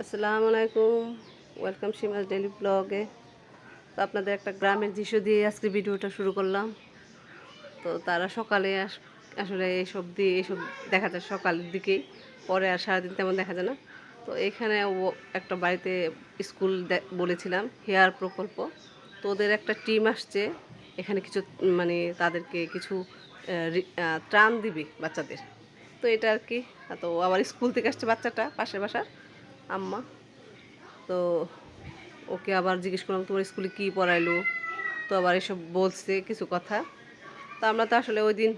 আসসালামু আলাইকুম। Welcome সিমাস daily ব্লগে তো আপনাদের একটা গ্রামের দৃশ্য দিয়ে আজকে ভিডিওটা শুরু করলাম। তো তারা সকালে আস- আসলে এইসব দিয়ে এইসব দেখা যায় সকালের দিকেই। পরে আর সারাদিন তেমন দেখা যায় না। তো এখানে একটা বাড়িতে স্কুল বলেছিলাম, হেয়ার প্রকল্প। তো ওদের একটা টিম আসছে। এখানে কিছু মানে তাদেরকে কিছু ত্রাণ দিবে বাচ্চাদের। তো এটা আর কি। তো আবার স্কুল থেকে আসছে বাচ্চাটা, পাশের বাসার। আম্মা। তো ওকে আবার জিজ্ঞেস করলাম, তোমার স্কুলে কী পড়াইলো? তো আবার এসব বলছে কিছু কথা। তো আমরা তো আসলে ওই দিন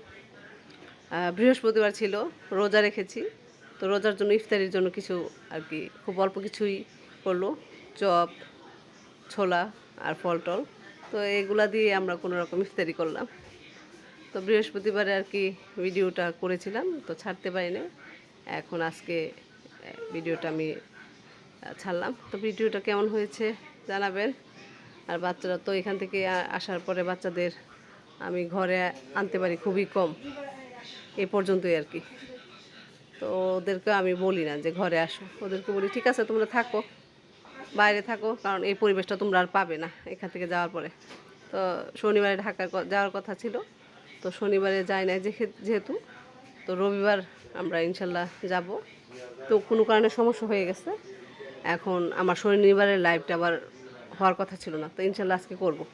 বৃহস্পতিবার ছিল, রোজা রেখেছি। তো রোজার জন্য, ইফতারির জন্য কিছু আর কি, খুব অল্প কিছুই করল। চপ, ছোলা আর ফল টল তো এগুলা দিয়ে আমরা কোনো রকম ইফতারি করলাম। তো বৃহস্পতিবারে আর কি ভিডিওটা করেছিলাম, তো ছাড়তে পারিনি। এখন আজকে ভিডিওটা আমি ছাড়লাম। তো ভিডিওটা কেমন হয়েছে জানাবেন। আর বাচ্চারা তো এখান থেকে আসার পরে বাচ্চাদের আমি ঘরে আনতে পারি খুবই কম। এ পর্যন্তই আর কি। তো ওদেরকে আমি বলি না যে ঘরে আসো। ওদেরকে বলি, ঠিক আছে, তোমরা থাকো। বাইরে থাকো, কারণ এই পরিবেশটা তোমরা আর পাবে না এখান থেকে যাওয়ার পরে। তো শনিবারে ঢাকার যাওয়ার কথা ছিল। তো শনিবারে যাই না যেহে- যেহেতু। তো রবিবার আমরা ইনশাল্লাহ যাব। তো কোনো কারণে সমস্যা হয়ে গেছে। এখন আমার শনিবারের লাইভটা আবার হওয়ার কথা ছিল না। তো ইনশাল্লাহ আজকে করব।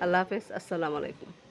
আল্লাহ হাফেজ, আসসালামু আলাইকুম।